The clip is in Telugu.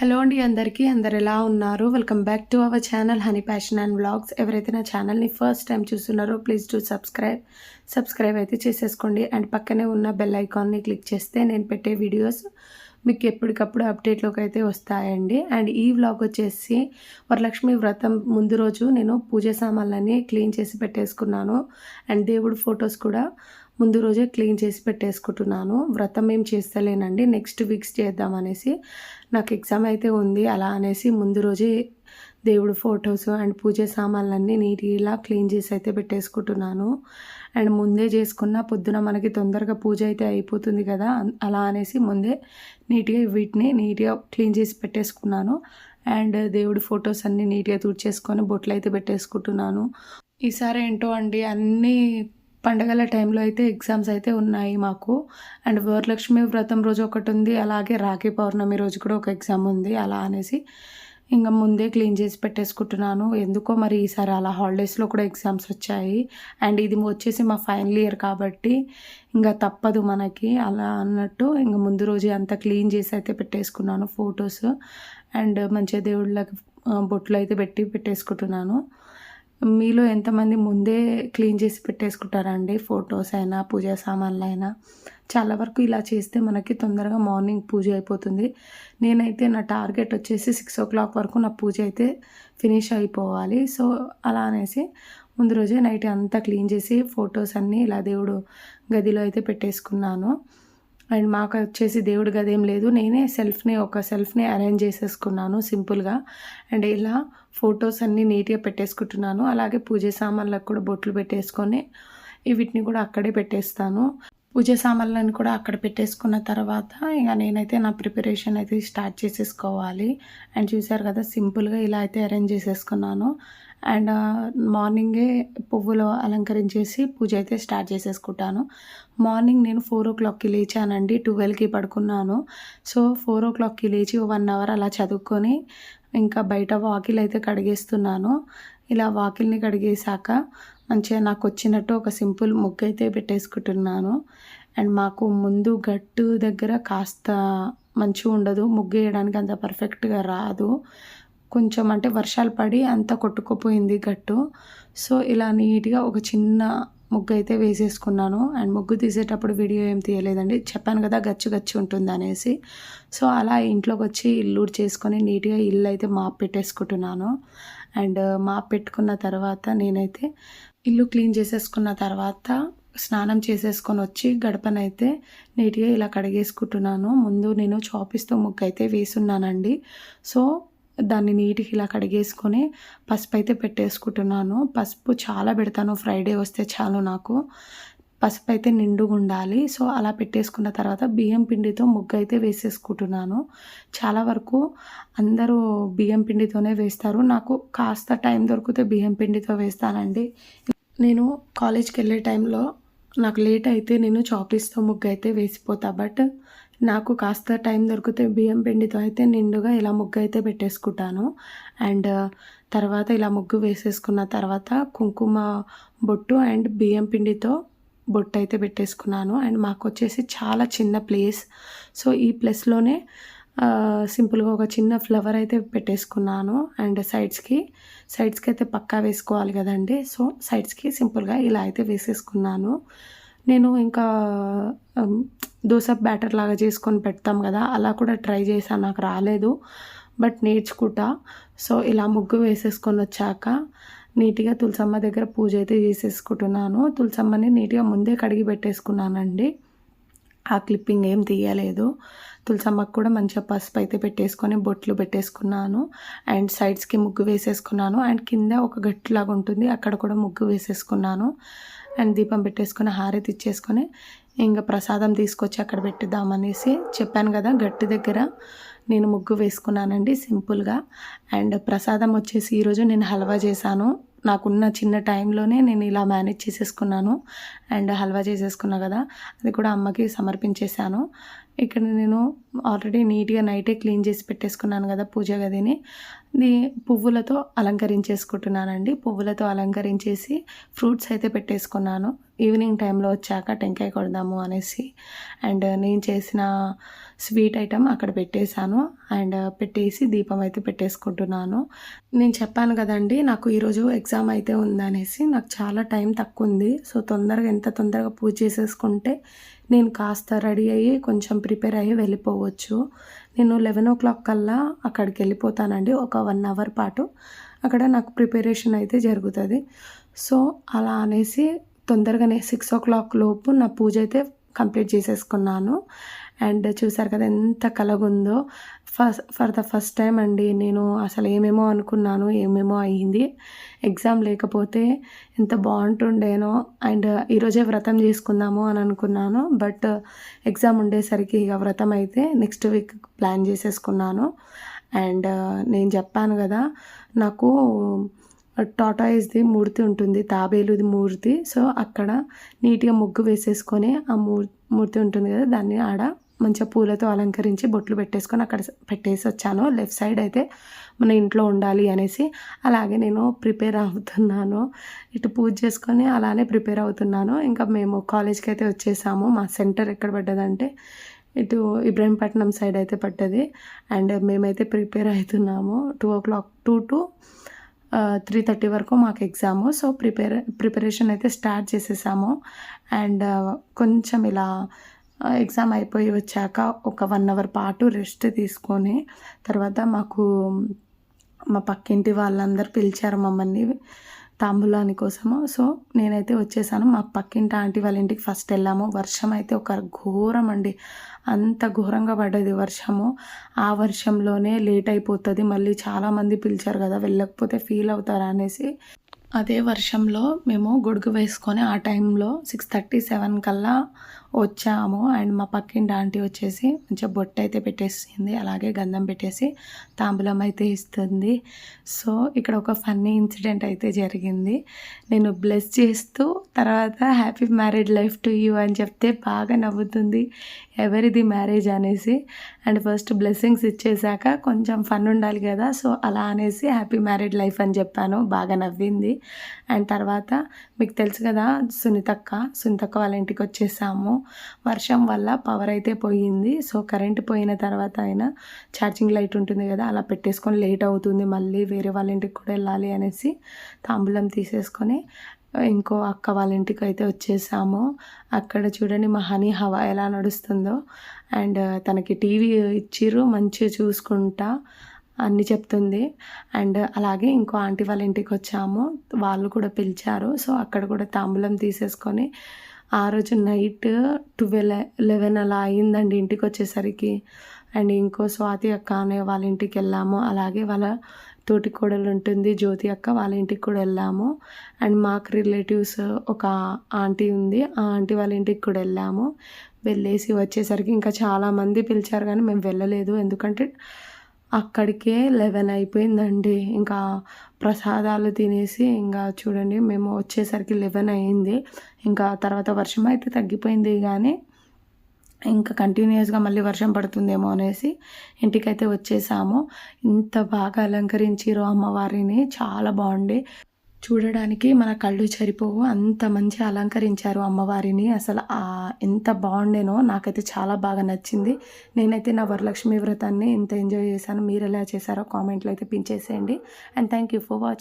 హలో అండి అందరికీ అందరు ఎలా ఉన్నారు? Welcome back to our channel honey passion and vlogs. ఎవరైతే నా ఛానల్ని ఫస్ట్ టైం చూస్తున్నారో ప్లీజ్ టు సబ్స్క్రైబ్. సబ్స్క్రైబ్ అయితే చేసేసుకోండి. అండ్ పక్కనే ఉన్న బెల్ ఐకాన్ని క్లిక్ చేస్తే నేను పెట్టే వీడియోస్ మీకు ఎప్పటికప్పుడు అప్డేట్లోకి అయితే వస్తాయండి. అండ్ ఈ వ్లాగ్ వచ్చేసి వరలక్ష్మి వ్రతం ముందు రోజు నేను పూజ సామాన్లన్నీ క్లీన్ చేసి పెట్టేసుకున్నాను. అండ్ దేవుడు ఫొటోస్ కూడా ముందు రోజే క్లీన్ చేసి పెట్టేసుకుంటున్నాను. వ్రతం ఏం చేస్తలేనండి. నెక్స్ట్ వీక్స్ చేద్దామనేసి నాకు ఎగ్జామ్ అయితే ఉంది. అలా అనేసి ముందు రోజే దేవుడు ఫొటోస్ అండ్ పూజ సామాన్లన్నీ నీట్గా క్లీన్ చేసి అయితే పెట్టేసుకుంటున్నాను. అండ్ ముందే చేసుకున్న పొద్దున మనకి తొందరగా పూజ అయితే అయిపోతుంది కదా. అలా అనేసి ముందే నీట్గా వీటిని నీట్గా క్లీన్ చేసి పెట్టేసుకున్నాను. అండ్ దేవుడి ఫొటోస్ అన్నీ నీట్గా తుడిచేసుకొని బొట్లు అయితే పెట్టేసుకుంటున్నాను. ఈసారి ఏంటో అండి అన్నీ పండగల టైంలో అయితే ఎగ్జామ్స్ అయితే ఉన్నాయి మాకు. అండ్ వరలక్ష్మి వ్రతం రోజు ఒకటి ఉంది. అలాగే రాఖీ పౌర్ణమి రోజు కూడా ఒక ఎగ్జామ్ ఉంది. అలా అనేసి ఇంకా ముందే క్లీన్ చేసి పెట్టేసుకుంటున్నాను. ఎందుకో మరి ఈసారి అలా హాలిడేస్లో కూడా ఎగ్జామ్స్ వచ్చాయి. అండ్ ఇది వచ్చేసి మా ఫైనల్ ఇయర్ కాబట్టి ఇంకా తప్పదు మనకి. అలా అన్నట్టు ఇంకా ముందు రోజు అంతా క్లీన్ చేసి అయితే పెట్టేసుకున్నాను ఫొటోస్. అండ్ మంచిగా దేవుళ్ళకి బొట్లు అయితే పెట్టి పెట్టేసుకుంటున్నాను. మీలో ఎంతమంది ముందే క్లీన్ చేసి పెట్టేసుకుంటారండి? ఫొటోస్ అయినా పూజా సామాన్లు అయినా. చాలా వరకు ఇలా చేస్తే మనకి తొందరగా మార్నింగ్ పూజ అయిపోతుంది. నేనైతే నా టార్గెట్ వచ్చేసి సిక్స్ ఓ క్లాక్ వరకు నా పూజ అయితే ఫినిష్ అయిపోవాలి. సో అలా అనేసి ముందు రోజే నైట్ అంతా క్లీన్ చేసి ఫొటోస్ అన్నీ ఇలా దేవుడు గదిలో అయితే పెట్టేసుకున్నాను. అండ్ మాకు వచ్చేసి దేవుడి గది ఏం లేదు. నేనే సెల్ఫ్ని ఒక సెల్ఫ్ని అరేంజ్ చేసేసుకున్నాను సింపుల్గా. అండ్ ఇలా ఫొటోస్ అన్నీ నీట్గా పెట్టేసుకుంటున్నాను. అలాగే పూజ సామాన్లకు కూడా బొట్లు పెట్టేసుకొని వీటిని కూడా అక్కడే పెట్టేస్తాను. పూజ సామాన్లను కూడా అక్కడ పెట్టేసుకున్న తర్వాత ఇక నేనైతే నా ప్రిపరేషన్ అయితే స్టార్ట్ చేసేసుకోవాలి. అండ్ చూసారు కదా సింపుల్గా ఇలా అయితే అరేంజ్ చేసేసుకున్నాను. అండ్ మార్నింగే పువ్వులు అలంకరించేసి పూజ అయితే స్టార్ట్ చేసేసుకుంటాను. మార్నింగ్ నేను ఫోర్ ఓ క్లాక్కి లేచానండి ట్వెల్వ్కి పడుకున్నాను. సో ఫోర్ ఓ క్లాక్కి లేచి వన్ అవర్ అలా చదువుకొని ఇంకా బయట వాకిల్ అయితే కడిగేస్తున్నాను. ఇలా వాకిల్ని కడిగేశాక మంచిగా నాకు వచ్చినట్టు ఒక సింపుల్ ముగ్గు అయితే పెట్టేసుకుంటున్నాను. అండ్ మాకు ముందు గట్టు దగ్గర కాస్త మంచిగా ఉండదు. ముగ్గు వేయడానికి అంత పర్ఫెక్ట్గా రాదు. కొంచెం అంటే వర్షాలు పడి అంతా కొట్టుకుపోయింది గట్టు. సో ఇలా నీట్గా ఒక చిన్న ముగ్గు అయితే వేసేసుకున్నాను. అండ్ ముగ్గు తీసేటప్పుడు వీడియో ఏం తీయలేదండి. చెప్పాను కదా గచ్చు గచ్చు ఉంటుంది అనేసి. సో అలా ఇంట్లోకి వచ్చి ఇల్లు చేసుకొని నీట్గా ఇల్లు అయితే మాప్ పెట్టేసుకుంటున్నాను. అండ్ మాప్ పెట్టుకున్న తర్వాత నేనైతే ఇల్లు క్లీన్ చేసేసుకున్న తర్వాత స్నానం చేసేసుకొని వచ్చి గడపనైతే నీట్గా ఇలా కడిగేసుకుంటున్నాను. ముందు నేను చాపిస్తో ముగ్గు అయితే వేసున్నానండి. సో దాన్ని నీట్గా ఇలా కడిగేసుకొని పసుపు అయితే పెట్టేసుకుంటున్నాను. పసుపు చాలా పెడతాను. ఫ్రైడే వస్తే చాలు నాకు. పసుపు అయితే నిండుగా ఉండాలి సో అలా పెట్టేసుకున్న తర్వాత బియ్యం పిండితో ముగ్గు అయితే వేసేసుకుంటున్నాను. చాలా వరకు అందరూ బియ్యం పిండితోనే వేస్తారు. నాకు కాస్త టైం దొరికితే బియ్యం పిండితో వేస్తానండి. నేను కాలేజ్కి వెళ్ళే టైంలో నాకు లేట్ అయితే నేను చాపీస్తో ముగ్గు అయితే వేసిపోతా. బట్ నాకు కాస్త టైం దొరికితే బియ్యం పిండితో అయితే నిండుగా ఇలా ముగ్గు అయితే పెట్టేసుకుంటాను. అండ్ తర్వాత ఇలా ముగ్గు వేసేసుకున్న తర్వాత కుంకుమ బొట్టు అండ్ బియ్యం పిండితో బొట్టు అయితే పెట్టేసుకున్నాను. అండ్ మాకు వచ్చేసి చాలా చిన్న ప్లేస్. సో ఈ ప్లేస్లోనే సింపుల్గా ఒక చిన్న ఫ్లవర్ అయితే పెట్టేసుకున్నాను. అండ్ సైడ్స్కి సైడ్స్కి అయితే పక్కా వేసుకోవాలి కదండి. సో సైడ్స్కి సింపుల్గా ఇలా అయితే వేసేసుకున్నాను. నేను ఇంకా దోశ బ్యాటర్ లాగా చేసుకొని పెడతాం కదా అలా కూడా ట్రై చేశాను నాకు రాలేదు. బట్ నేర్చుకుంటా. సో ఇలా ముగ్గు వేసేసుకొని వచ్చాక నీట్గా తులసమ్మ దగ్గర పూజ అయితే చేసేసుకుంటున్నాను. తులసమ్మని నీట్గా ముందే కడిగి పెట్టేసుకున్నానండి. ఆ క్లిప్పింగ్ ఏం తీయలేదు. తులసమ్మకు కూడా మంచిగా పసుపు అయితే పెట్టేసుకొని బొట్లు పెట్టేసుకున్నాను. అండ్ సైడ్స్కి ముగ్గు వేసేసుకున్నాను. అండ్ కింద ఒక గట్టులాగా ఉంటుంది. అక్కడ కూడా ముగ్గు వేసేసుకున్నాను. అండ్ దీపం పెట్టేసుకొని హారతి ఇచ్చేసుకొని ఇంకా ప్రసాదం తీసుకొచ్చి అక్కడ పెట్టిద్దామనేసి చెప్పాను కదా గట్టి దగ్గర. నేను ముగ్గు వేసుకున్నానండి సింపుల్గా. అండ్ ప్రసాదం వచ్చేసి ఈరోజు నేను హల్వా చేశాను. నాకున్న చిన్న టైంలోనే నేను ఇలా మేనేజ్ చేసేసుకున్నాను. అండ్ హల్వా చేసేసుకున్నా కదా అది కూడా అమ్మకి సమర్పించేశాను. ఇక్కడ నేను ఆల్రెడీ నీట్గా నైటే క్లీన్ చేసి పెట్టేసుకున్నాను కదా పూజ గదిని. ది పువ్వులతో అలంకరించేసుకుంటున్నానండి. పువ్వులతో అలంకరించేసి ఫ్రూట్స్ అయితే పెట్టేసుకున్నాను. ఈవినింగ్ టైంలో వచ్చాక టెంకాయ కొడదాము అనేసి. అండ్ నేను చేసిన స్వీట్ ఐటమ్ అక్కడ పెట్టేశాను. అండ్ పెట్టేసి దీపం అయితే పెట్టేసుకుంటున్నాను. నేను చెప్పాను కదండి నాకు ఈరోజు ఎగ్జామ్ అయితే ఉందనేసి నాకు చాలా టైం తక్కువ ఉంది సో తొందరగా ఎంత తొందరగా పూజ చేసేసుకుంటే నేను కాస్త రెడీ అయ్యి కొంచెం ప్రిపేర్ అయ్యి వెళ్ళిపోవచ్చు. నేను లెవెన్ ఓ క్లాక్ కల్లా అక్కడికి వెళ్ళిపోతానండి ఒక వన్ అవర్ పాటు. అక్కడ నాకు ప్రిపరేషన్ అయితే జరుగుతుంది. సో అలా అనేసి తొందరగానే సిక్స్ ఓ క్లాక్ లోపు నా పూజ అయితే కంప్లీట్ చేసేసుకున్నాను. అండ్ చూసారు కదా ఎంత కలగుందో. First for the first time అండి నేను అసలు ఏమేమో అనుకున్నాను ఏమేమో అయ్యింది. ఎగ్జామ్ లేకపోతే ఎంత బాగుంటుండేనో అండ్ ఈరోజే వ్రతం చేసుకుందాము అని అనుకున్నాను. బట్ ఎగ్జామ్ ఉండేసరికి ఇక వ్రతం అయితే నెక్స్ట్ వీక్ ప్లాన్ చేసేసుకున్నాను. అండ్ నేను చెప్పాను కదా నాకు టాటాయిస్ది మూర్తి ఉంటుంది తాబేలుది మూర్తి. సో అక్కడ నీట్గా ముగ్గు వేసేసుకొని ఆ మూర్ మూర్తి ఉంటుంది కదా దాన్ని ఆడ మంచిగా పూలతో అలంకరించి బొట్లు పెట్టేసుకొని అక్కడ పెట్టేసి వచ్చాను. లెఫ్ట్ సైడ్ అయితే మన ఇంట్లో ఉండాలి అనేసి అలాగే నేను ప్రిపేర్ అవుతున్నాను. ఇటు పూజ చేసుకొని అలానే ప్రిపేర్ అవుతున్నాను. ఇంకా మేము కాలేజ్కి అయితే వచ్చేసాము. మా సెంటర్ ఎక్కడ పడ్డదంటే ఇటు ఇబ్రహీంపట్నం సైడ్ అయితే పడ్డది. అండ్ మేమైతే ప్రిపేర్ అవుతున్నాము. Two o'clock two to three thirty వరకు మాకు ఎగ్జాము. సో ప్రిపేర్ ప్రిపరేషన్ అయితే స్టార్ట్ చేసేసాము. అండ్ కొంచెం ఇలా ఎగ్జామ్ అయిపోయి వచ్చాక ఒక వన్ అవర్ పాటు రెస్ట్ తీసుకొని తర్వాత మాకు మా పక్కింటి వాళ్ళందరూ పిలిచారు మమ్మల్ని తాంబూలాని కోసము. సో నేనైతే వచ్చేసాను. మా పక్కింటి ఆంటీ వాళ్ళ ఇంటికి ఫస్ట్ వెళ్ళాము. వర్షం అయితే ఒక ఘోరం అండి అంత ఘోరంగా పడ్డది వర్షము. ఆ వర్షంలోనే లేట్ అయిపోతుంది. మళ్ళీ చాలామంది పిలిచారు కదా వెళ్ళకపోతే ఫీల్ అవుతారా అనేసి. అదే వర్షంలో మేము గొడుగు వేసుకొని ఆ టైంలో సిక్స్ థర్టీ సెవెన్ కల్లా వచ్చాము. అండ్ మా పక్కింటి ఆంటీ వచ్చేసి మంచిగా బొట్టు అయితే పెట్టేసింది. అలాగే గంధం పెట్టేసి తాంబూలం అయితే ఇస్తుంది. సో ఇక్కడ ఒక ఫన్నీ ఇన్సిడెంట్ అయితే జరిగింది. నేను బ్లెస్ చేస్తూ తర్వాత happy married life to you అని చెప్తే బాగా నవ్వుతుంది ఎవరిది మ్యారేజ్ అనేసి. అండ్ ఫస్ట్ బ్లెస్సింగ్స్ ఇచ్చేసాక కొంచెం ఫన్ ఉండాలి కదా సో అలా అనేసి హ్యాపీ మ్యారేడ్ లైఫ్ అని చెప్పాను. బాగా నవ్వింది. అండ్ తర్వాత మీకు తెలుసు కదా సునీతక్క సునీతక్క వాళ్ళ ఇంటికి వచ్చేసాము. వర్షం వల్ల పవర్ అయితే పోయింది. సో కరెంట్ పోయిన తర్వాత అయినా ఛార్జింగ్ లైట్ ఉంటుంది కదా అలా పెట్టేసుకొని లేట్ అవుతుంది. మళ్ళీ వేరే వాళ్ళ ఇంటికి కూడా వెళ్ళాలి అనేసి తాంబూలం తీసేసుకొని ఇంకో అక్క వాళ్ళ ఇంటికి అయితే వచ్చేసాము. అక్కడ చూడండి మా హనీ హవా ఎలా నడుస్తుందో. అండ్ తనకి టీవీ ఇచ్చిర్రు మంచిగా చూసుకుంటా. అన్నీ చెప్తుంది. అండ్ అలాగే ఇంకో ఆంటీ వాళ్ళ ఇంటికి వచ్చాము. వాళ్ళు కూడా పిలిచారు. సో అక్కడ కూడా తాంబూలం తీసేసుకొని ఆ రోజు నైట్ ట్వెల్వ్ లెవెన్ అలా అయిందండి ఇంటికి వచ్చేసరికి. అండ్ ఇంకో స్వాతి అక్క అనే వాళ్ళ ఇంటికి వెళ్ళాము. అలాగే వాళ్ళ తోటి కోడలు ఉంటుంది. జ్యోతి అక్క వాళ్ళ ఇంటికి కూడా వెళ్ళాము. అండ్ మాకు రిలేటివ్స్ ఒక ఆంటీ ఉంది. ఆ ఆంటీ వాళ్ళ ఇంటికి కూడా వెళ్ళాము. వెళ్ళేసి వచ్చేసరికి ఇంకా చాలామంది పిలిచారు కానీ మేము వెళ్ళలేదు. ఎందుకంటే అక్కడికే లెవెన్ అయిపోయిందండి. ఇంకా ప్రసాదాలు తినేసి ఇంకా చూడండి మేము వచ్చేసరికి లెవెన్ అయింది. ఇంకా తర్వాత వర్షం అయితే తగ్గిపోయింది కానీ ఇంకా కంటిన్యూస్గా మళ్ళీ వర్షం పడుతుందేమో అనేసి ఇంటికైతే వచ్చేసాము. ఇంత బాగా అలంకరించారు అమ్మవారిని. చాలా బాగుండి. చూడడానికి మన కళ్ళు చరిపోవు. అంత మంచి అలంకరించారు అమ్మవారిని. అసలు ఎంత బాగుండేనో నాకైతే చాలా బాగా నచ్చింది. నేనైతే నా వరలక్ష్మి వ్రతాన్ని ఎంత ఎంజాయ్ చేశాను మీరు ఎలా చేశారో కామెంట్లో అయితే పించేసేయండి and thank you for watching.